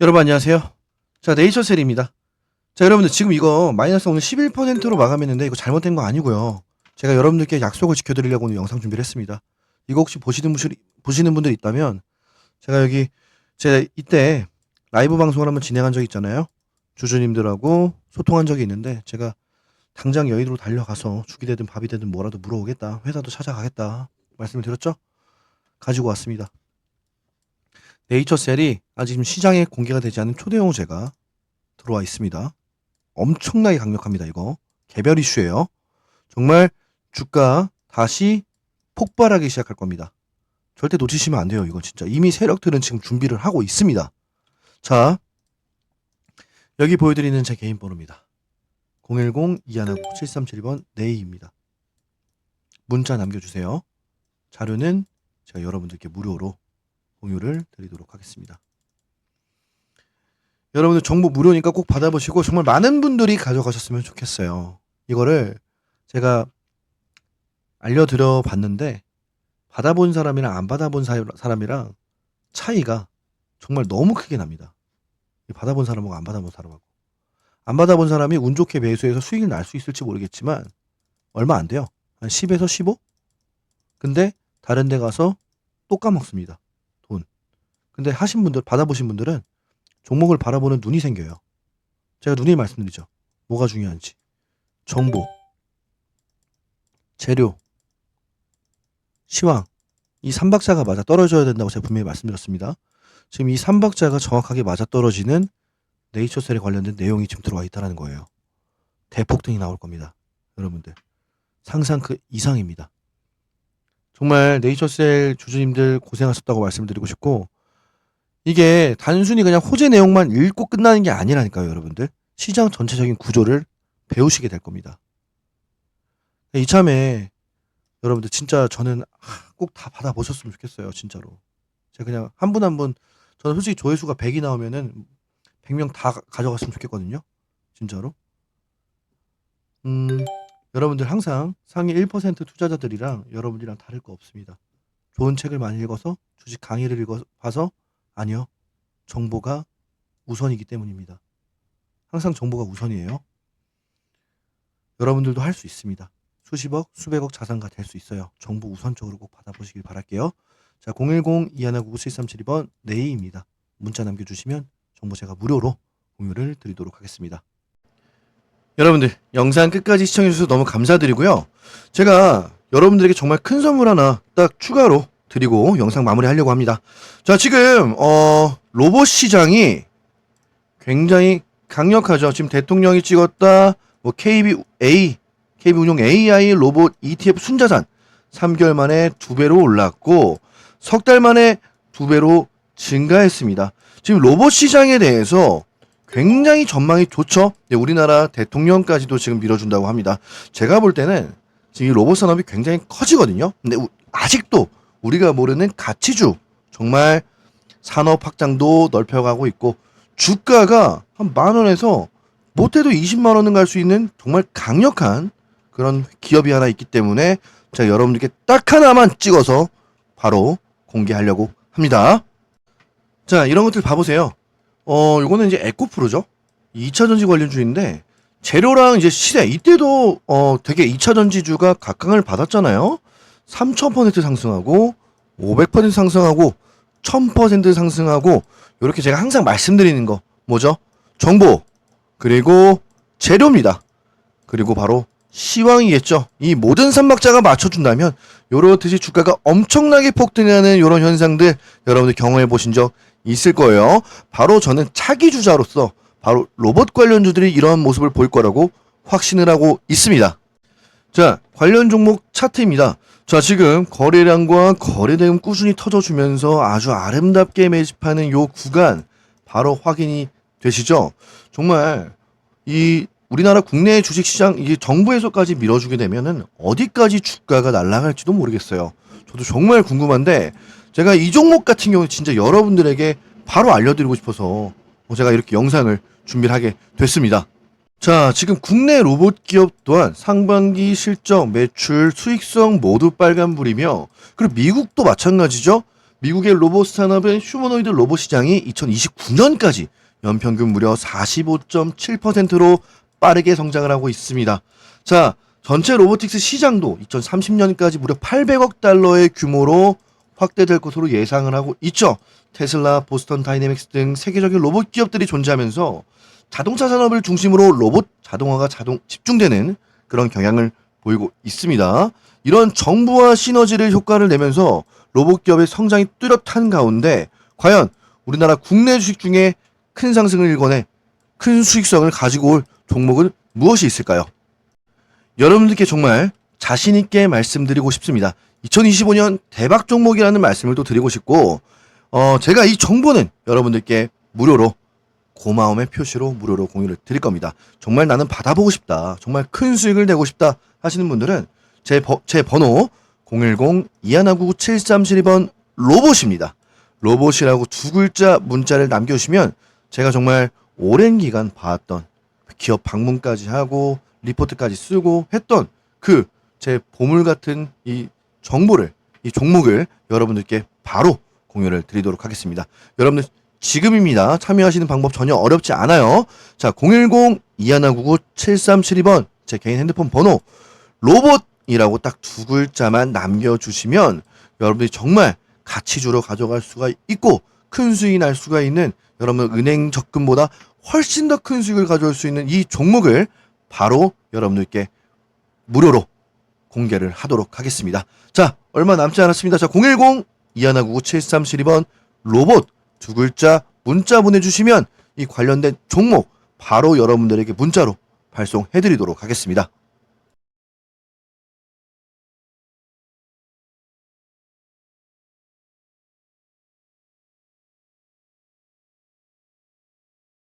여러분 안녕하세요. 자 네이처셀입니다. 자 여러분들 지금 이거 마이너스 오늘 11%로 마감했는데 이거 잘못된 거 아니고요. 제가 여러분들께 약속을 지켜드리려고 오늘 영상 준비를 했습니다. 이거 혹시 보시는 분들 보시는 분들 있다면 제가 여기 제가 이때 라이브 방송을 한번 진행한 적 있잖아요. 주주님들하고 소통한 적이 있는데 제가 당장 여의도로 달려가서 죽이 되든 밥이 되든 뭐라도 물어오겠다. 회사도 찾아가겠다. 말씀을 드렸죠? 가지고 왔습니다. 네이처셀이 아직 시장에 공개가 되지 않은 초대형 호재가 들어와 있습니다. 엄청나게 강력합니다, 이거. 개별 이슈예요. 정말 주가 다시 폭발하기 시작할 겁니다. 절대 놓치시면 안 돼요, 이거 진짜. 이미 세력들은 지금 준비를 하고 있습니다. 자, 여기 보여드리는 제 개인 번호입니다. 010-2159-7372번 네이입니다. 문자 남겨주세요. 자료는 제가 여러분들께 무료로 공유를 드리도록 하겠습니다. 여러분들 정보 무료니까 꼭 받아보시고 정말 많은 분들이 가져가셨으면 좋겠어요. 이거를 제가 알려드려 봤는데 받아본 사람이랑 안 받아본 사- 사람이랑 차이가 정말 너무 크게 납니다. 이 받아본 사람하고 안 받아본 사람하고 안 받아본 사람이 운 좋게 매수해서 수익을 날 수 있을지 모르겠지만 얼마 안 돼요. 한 10에서 15? 근데 다른 데 가서 또 까먹습니다. 돈. 근데 하신 분들, 받아보신 분들은 종목을 바라보는 눈이 생겨요. 제가 눈이 말씀드리죠. 뭐가 중요한지. 정보, 재료, 시황. 이 삼박자가 맞아 떨어져야 된다고 제가 분명히 말씀드렸습니다. 지금 이 삼박자가 정확하게 맞아 떨어지는 네이처셀에 관련된 내용이 지금 들어와 있다는 거예요. 대폭등이 나올 겁니다. 여러분들. 상상 그 이상입니다. 정말 네이처셀 주주님들 고생하셨다고 말씀드리고 싶고 이게 단순히 그냥 호재 내용만 읽고 끝나는 게 아니라니까요, 여러분들. 시장 전체적인 구조를 배우시게 될 겁니다. 이참에 여러분들 진짜 저는 꼭 다 받아보셨으면 좋겠어요, 진짜로. 제가 그냥 한 분 한 분, 저는 솔직히 조회수가 100이 나오면은 100명 다 가- 가져갔으면 좋겠거든요, 진짜로. 음, 여러분들 항상 상위 1% 투자자들이랑 여러분들이랑 다를 거 없습니다. 좋은 책을 많이 읽어서 주식 강의를 읽어 봐서 아니요. 정보가 우선이기 때문입니다. 항상 정보가 우선이에요. 여러분들도 할 수 있습니다. 수십억, 수백억 자산가 될 수 있어요. 정보 우선적으로 꼭 받아보시길 바랄게요. 자, 010-2199-7372번 네이입니다. 문자 남겨주시면 정보 제가 무료로 공유를 드리도록 하겠습니다. 여러분들 영상 끝까지 시청해주셔서 너무 감사드리고요. 제가 여러분들에게 정말 큰 선물 하나 딱 추가로 드리고 영상 마무리하려고 합니다. 자 지금 어 로봇 시장이 굉장히 강력하죠. 지금 대통령이 찍었다 뭐 KBA KB 운용 AI 로봇 ETF 순자산 3개월 만에 두 배로 올랐고 석 달 만에 두 배로 증가했습니다. 지금 로봇 시장에 대해서 굉장히 전망이 좋죠. 네, 우리나라 대통령까지도 지금 밀어준다고 합니다. 제가 볼 때는 지금 이 로봇 산업이 굉장히 커지거든요. 근데 우- 아직도 우리가 모르는 가치주 정말 산업 확장도 넓혀가고 있고 주가가 한 만 원에서 못해도 20만 원은 갈 수 있는 정말 강력한 그런 기업이 하나 있기 때문에 제가 여러분들께 딱 하나만 찍어서 바로 공개하려고 합니다. 자, 이런 것들 봐보세요. 어, 요거는 이제 에코프로죠. 2차 전지 관련주인데 재료랑 이제 시세 이때도 어 되게 2차 전지주가 각광을 받았잖아요. 3000% 상승하고 500% 상승하고 1000% 상승하고 이렇게 제가 항상 말씀드리는 거 뭐죠? 정보 그리고 재료입니다. 그리고 바로 시황이겠죠. 이 모든 삼박자가 맞춰준다면 요렇듯이 주가가 엄청나게 폭등하는 이런 현상들 여러분들 경험해 보신 적 있을 거예요. 바로 저는 차기 주자로서 바로 로봇 관련주들이 이러한 모습을 보일 거라고 확신을 하고 있습니다. 자, 관련 종목 차트입니다. 자, 지금 거래량과 거래대금 꾸준히 터져주면서 아주 아름답게 매집하는 요 구간 바로 확인이 되시죠? 정말 이 우리나라 국내 주식시장 이게 정부에서까지 밀어주게 되면은 어디까지 주가가 날아갈지도 모르겠어요. 저도 정말 궁금한데 제가 이 종목 같은 경우 진짜 여러분들에게 바로 알려드리고 싶어서 제가 이렇게 영상을 준비를 하게 됐습니다. 자, 지금 국내 로봇 기업 또한 상반기 실적, 매출, 수익성 모두 빨간불이며 그리고 미국도 마찬가지죠. 미국의 로봇 산업은 휴머노이드 로봇 시장이 2029년까지 연평균 무려 45.7%로 빠르게 성장을 하고 있습니다. 자, 전체 로보틱스 시장도 2030년까지 무려 800억 달러의 규모로 확대될 것으로 예상을 하고 있죠. 테슬라, 보스턴 다이내믹스 등 세계적인 로봇 기업들이 존재하면서 자동차 산업을 중심으로 로봇 자동화가 자동 집중되는 그런 경향을 보이고 있습니다. 이런 정부와 시너지를 효과를 내면서 로봇 기업의 성장이 뚜렷한 가운데 과연 우리나라 국내 주식 중에 큰 상승을 일궈내 큰 수익성을 가지고 올 종목은 무엇이 있을까요? 여러분들께 정말 자신 있게 말씀드리고 싶습니다. 2025년 대박 종목이라는 말씀을 또 드리고 싶고 어 제가 이 정보는 여러분들께 무료로 고마움의 표시로 무료로 공유를 드릴 겁니다. 정말 나는 받아보고 싶다. 정말 큰 수익을 내고 싶다 하시는 분들은 제, 버, 제 번호 010-2199-7372번 로봇입니다. 로봇이라고 두 글자 문자를 남겨주시면 제가 정말 오랜 기간 봐왔던 기업 방문까지 하고 리포트까지 쓰고 했던 그 제 보물 같은 이 정보를 이 종목을 여러분들께 바로 공유를 드리도록 하겠습니다. 여러분들 지금입니다. 참여하시는 방법 전혀 어렵지 않아요. 자, 010-2199-7372번 제 개인 핸드폰 번호 로봇이라고 딱 두 글자만 남겨주시면 여러분들이 정말 가치주로 가져갈 수가 있고 큰 수익이 날 수가 있는 여러분 은행 적금보다 훨씬 더 큰 수익을 가져올 수 있는 이 종목을 바로 여러분들께 무료로 공개를 하도록 하겠습니다. 자, 얼마 남지 않았습니다. 자, 010-2199-7372번 로봇 두 글자 문자 보내주시면 이 관련된 종목 바로 여러분들에게 문자로 발송해드리도록 하겠습니다.